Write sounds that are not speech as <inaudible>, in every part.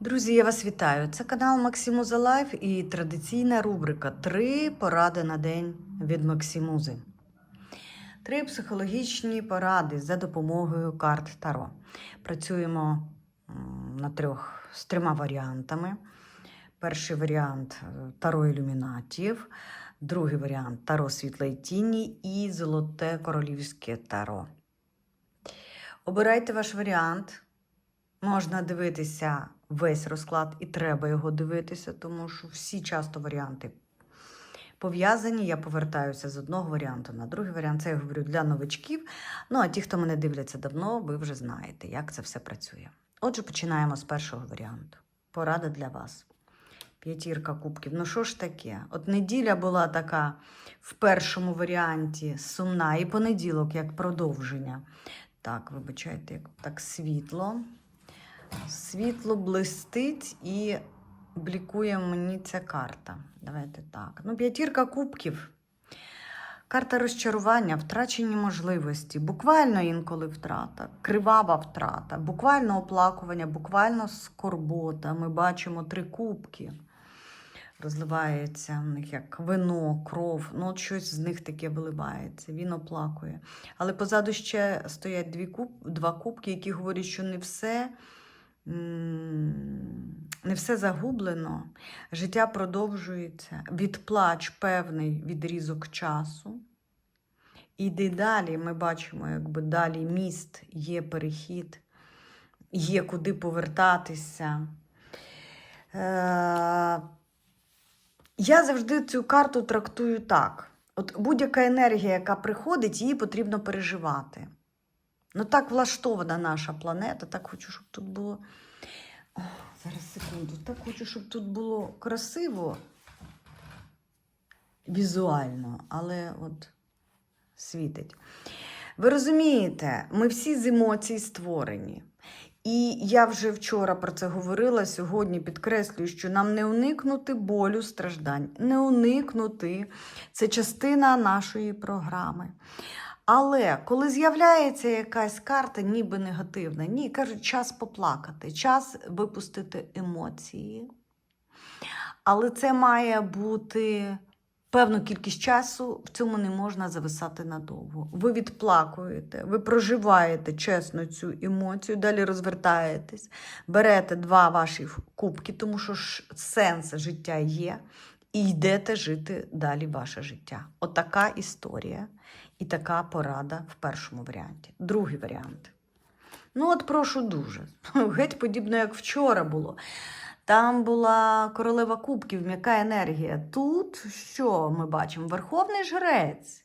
Друзі, я вас вітаю. Це канал Максимуза Лайф і традиційна рубрика Три поради на день від Максимузи. Три психологічні поради за допомогою карт Таро. Працюємо на трьох з трьома варіантами. Перший варіант е, Таро ілюмінатів, другий варіант Таро світлої тіні і Золоте королівське Таро. Обирайте ваш варіант. Можна дивитися весь розклад, і треба його дивитися, тому що всі часто варіанти пов'язані. Я повертаюся з одного варіанту на другий варіант. Це я говорю для новичків. Ну а ті, хто мене дивляться давно, ви вже знаєте, як це все працює. Отже, починаємо з першого варіанту. Порада для вас. П'ятірка кубків. Ну що ж таке? От неділя була така в першому варіанті сумна, і понеділок як продовження. Так, вибачайте, як так світло. Світло блистить і блікує мені ця карта. Давайте так. Ну, п'ятірка кубків. Карта розчарування, втрачені можливості, буквально інколи втрата, кривава втрата, буквально оплакування, буквально скорбота. Ми бачимо три кубки. Розливається в них як вино, кров, ну от щось з них таке виливається, він оплакує. Але позаду ще стоять дві куб, два кубки, які говорять, що не все, не все загублено, життя продовжується, відплач певний відрізок часу. Іди далі, ми бачимо, якби далі міст, є перехід, є куди повертатися. Е- я завжди цю карту трактую так. От будь-яка енергія, яка приходить, її потрібно переживати. Ну так влаштована наша планета, так хочу, щоб тут було. О, зараз секунду. Так хочу, щоб тут було красиво візуально, але от світить. Ви розумієте, ми всі з емоцій створені. І я вже вчора про це говорила. Сьогодні підкреслюю, що нам не уникнути болю, страждань, не уникнути. Це частина нашої програми. Але коли з'являється якась карта, ніби негативна, ні, кажуть, час поплакати, час випустити емоції. Але це має бути певну кількість часу, в цьому не можна зависати надовго. Ви відплакуєте, ви проживаєте чесно цю емоцію, далі розвертаєтесь, берете два ваші кубки, тому що ж сенс життя є, і йдете жити далі ваше життя. Отака історія і така порада в першому варіанті. Другий варіант. Ну, от прошу дуже. <laughs> Геть подібно, як вчора було. Там була королева кубків, м'яка енергія. Тут що ми бачимо? Верховний жрець.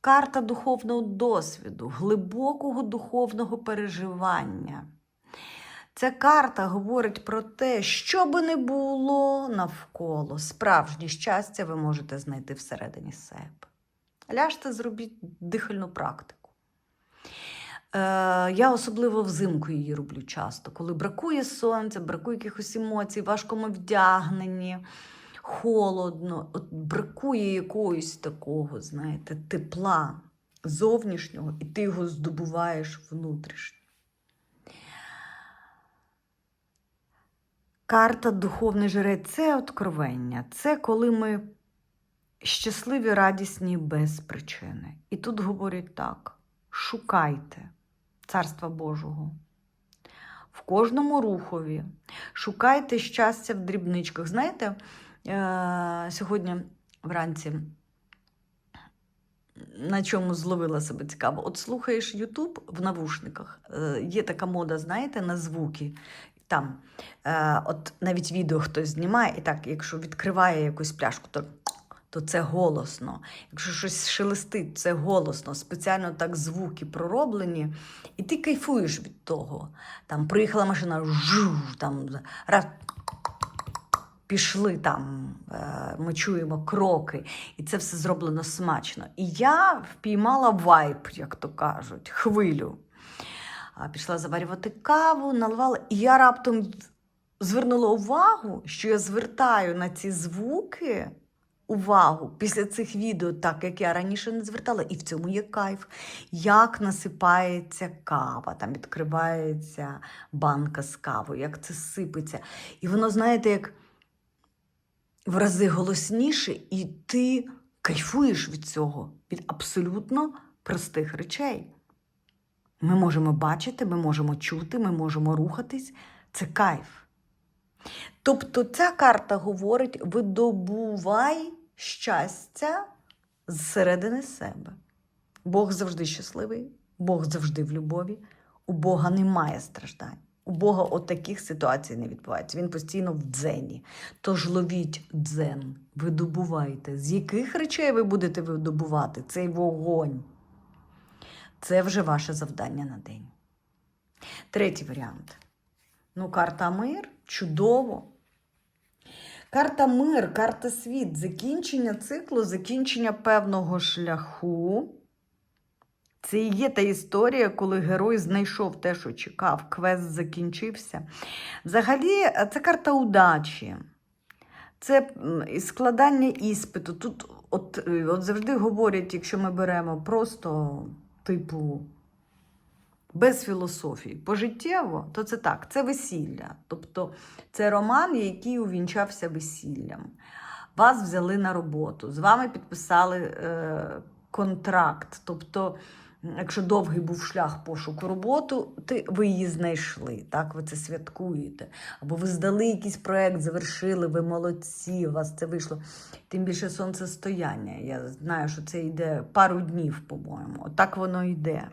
Карта духовного досвіду, глибокого духовного переживання. Ця карта говорить про те, що би не було навколо, справжнє щастя ви можете знайти всередині себе. Ляжте, зробіть дихальну практику. Е, я особливо взимку її роблю часто, коли бракує сонця, бракує якихось емоцій, важко ми вдягнені, холодно, от бракує якогось такого, знаєте, тепла зовнішнього, і ти його здобуваєш внутрішньо. Карта Духовний жрець це откровення. Це коли ми щасливі, радісні без причини. І тут говорять так: шукайте Царства Божого. В кожному рухові. Шукайте щастя в дрібничках. Знаєте, е- сьогодні вранці на чому зловила себе цікаво. От слухаєш Ютуб в навушниках. Е- є така мода, знаєте, на звуки. Там е- от навіть відео хтось знімає, і так, якщо відкриває якусь пляшку, то то це голосно. Якщо щось шелестить, це голосно, спеціально так звуки пророблені, і ти кайфуєш від того. Там приїхала машина, жу, там раз. Пішли там, е, ми чуємо кроки, і це все зроблено смачно. І я впіймала вайб, як то кажуть, хвилю. Пішла заварювати каву, наливала, і я раптом звернула увагу, що я звертаю на ці звуки увагу після цих відео, так як я раніше не звертала, і в цьому є кайф, як насипається кава, там відкривається банка з кавою, як це сипеться. І воно, знаєте, як в рази голосніше, і ти кайфуєш від цього, від абсолютно простих речей. Ми можемо бачити, ми можемо чути, ми можемо рухатись. Це кайф. Тобто ця карта говорить: видобувай щастя зсередини себе. Бог завжди щасливий, Бог завжди в любові, у Бога немає страждань. У Бога от таких ситуацій не відбувається. Він постійно в дзені. Тож ловіть дзен, видобувайте. З яких речей ви будете видобувати цей вогонь? Це вже ваше завдання на день. Третій варіант. Ну, карта мир чудово. Карта мир, карта світ, закінчення циклу, закінчення певного шляху. Це і є та історія, коли герой знайшов те, що чекав, квест закінчився. Взагалі, це карта удачі. Це складання іспиту. Тут от, е, от завжди говорять, якщо ми беремо просто типу без філософії, пожиттєво, то це так, це весілля. Тобто це роман, який увінчався весіллям. Вас взяли на роботу, з вами підписали е, контракт. Тобто, якщо довгий був шлях пошуку роботи, ти, ви її знайшли, так, ви це святкуєте. Або ви здали якийсь проєкт, завершили, ви молодці, у вас це вийшло. Тим більше сонцестояння. Я знаю, що це йде пару днів, по-моєму. Отак воно йде.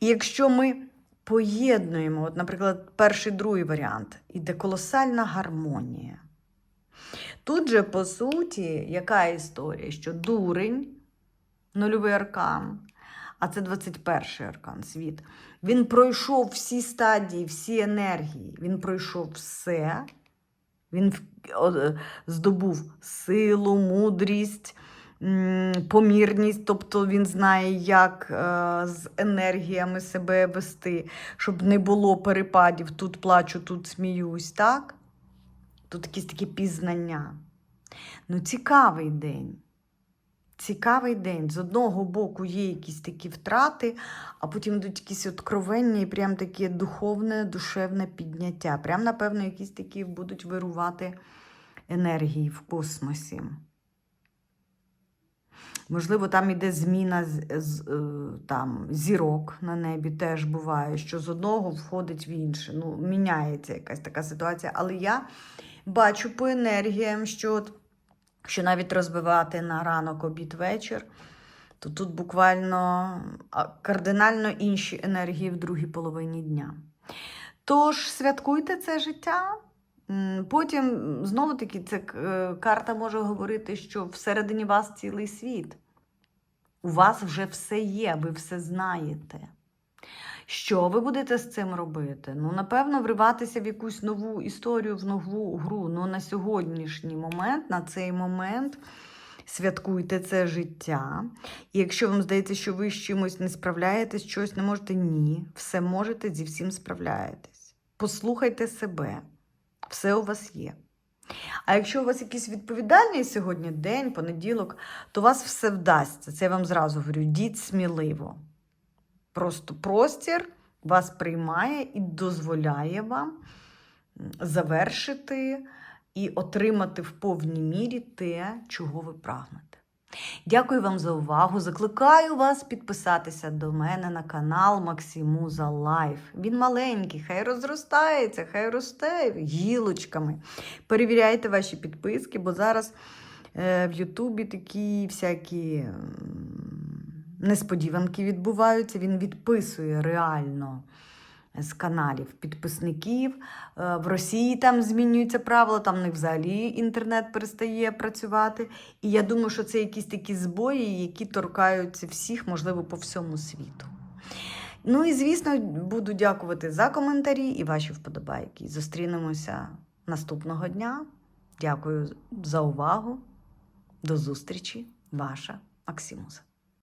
І якщо ми поєднуємо, от, наприклад, перший другий варіант, іде колосальна гармонія. Тут же, по суті, яка історія? Що дурень, нульовий аркан, а це 21 аркан світ. Він пройшов всі стадії, всі енергії. Він пройшов все. Він здобув силу, мудрість, помірність, тобто він знає, як е, з енергіями себе вести, щоб не було перепадів. Тут плачу, тут сміюсь, так? Тут якісь такі пізнання. Ну, цікавий день. Цікавий день. З одного боку є якісь такі втрати, а потім йдуть якісь откровення і прям таке духовне, душевне підняття. Прям, напевно, якісь такі будуть вирувати енергії в космосі. Можливо, там іде зміна з, е, там, зірок на небі, теж буває, що з одного входить в інше. Ну, міняється якась така ситуація. Але я бачу по енергіям, що, що навіть розбивати на ранок, обід, вечір, то тут буквально кардинально інші енергії в другій половині дня. Тож святкуйте це життя. Потім, знову таки, це е, карта може говорити, що всередині вас цілий світ. У вас вже все є, ви все знаєте. Що ви будете з цим робити? Ну, напевно, вриватися в якусь нову історію, в нову гру. Ну, на сьогоднішній момент, на цей момент святкуйте це життя. І якщо вам здається, що ви з чимось не справляєтесь, щось не можете, ні. Все можете, зі всім справляєтесь. Послухайте себе, все у вас є. А якщо у вас якийсь відповідальний сьогодні день, понеділок, то у вас все вдасться. Це я вам зразу говорю, діть сміливо. Просто простір вас приймає і дозволяє вам завершити і отримати в повній мірі те, чого ви прагнете. Дякую вам за увагу. Закликаю вас підписатися до мене на канал Максимуза Лайф. Він маленький, хай розростається, хай росте гілочками. Перевіряйте ваші підписки, бо зараз е, в Ютубі такі всякі несподіванки відбуваються. Він відписує реально з каналів підписників. Е, В Росії там змінюються правила, там в них взагалі інтернет перестає працювати. І я думаю, що це якісь такі збої, які торкаються всіх, можливо, по всьому світу. Ну і, звісно, буду дякувати за коментарі і ваші вподобайки. Зустрінемося наступного дня. Дякую за увагу. До зустрічі, ваша Максимуса.